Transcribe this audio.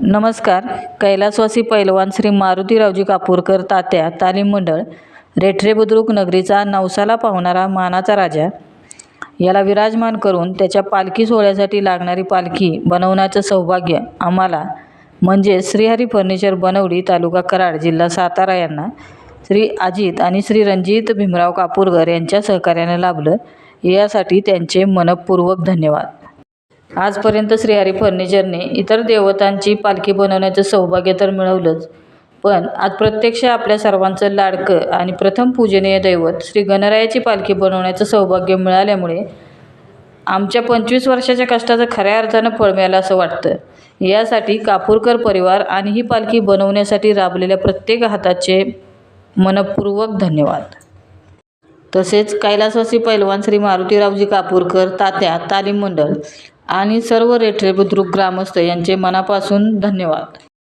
नमस्कार. कैलासवासी पैलवान श्री मारुतीरावजी कापूरकर तात्या तालीम मंडळ रेठरे बुद्रुक नगरीचा नवसाला पावणारा मानाचा राजा. याला विराजमान करून त्याच्या पालखी सोहळ्यासाठी लागणारी पालखी बनवण्याचं सौभाग्य आम्हाला म्हणजे श्रीहरी फर्निचर बनवडी तालुका कराड जिल्हा सातारा यांना श्री अजित आणि श्री रणजित भीमराव कापूरकर यांच्या सहकार्याने लाभलं. यासाठी त्यांचे मनपूर्वक धन्यवाद. आजपर्यंत श्रीहरी फर्निचरने इतर देवतांची पालखी बनवण्याचं सौभाग्य तर मिळवलंच. पण आज प्रत्यक्ष आपल्या सर्वांचं लाडकं आणि प्रथम पूजनीय दैवत श्री गणरायाची पालखी बनवण्याचं सौभाग्य मिळाल्यामुळे आमच्या पंचवीस वर्षाच्या कष्टाचं खऱ्या अर्थानं फळ मिळालं असं वाटतं. यासाठी कापूरकर परिवार आणि ही पालखी बनवण्यासाठी राबलेल्या प्रत्येक हाताचे मनपूर्वक धन्यवाद. तसेच कैलासवासी पैलवान श्री मारुतीरावजी कापूरकर तात्या तालीम मंडळ आणि सर्व रेठरे बुद्रुक ग्रामस्थ यांचे मनापासून धन्यवाद.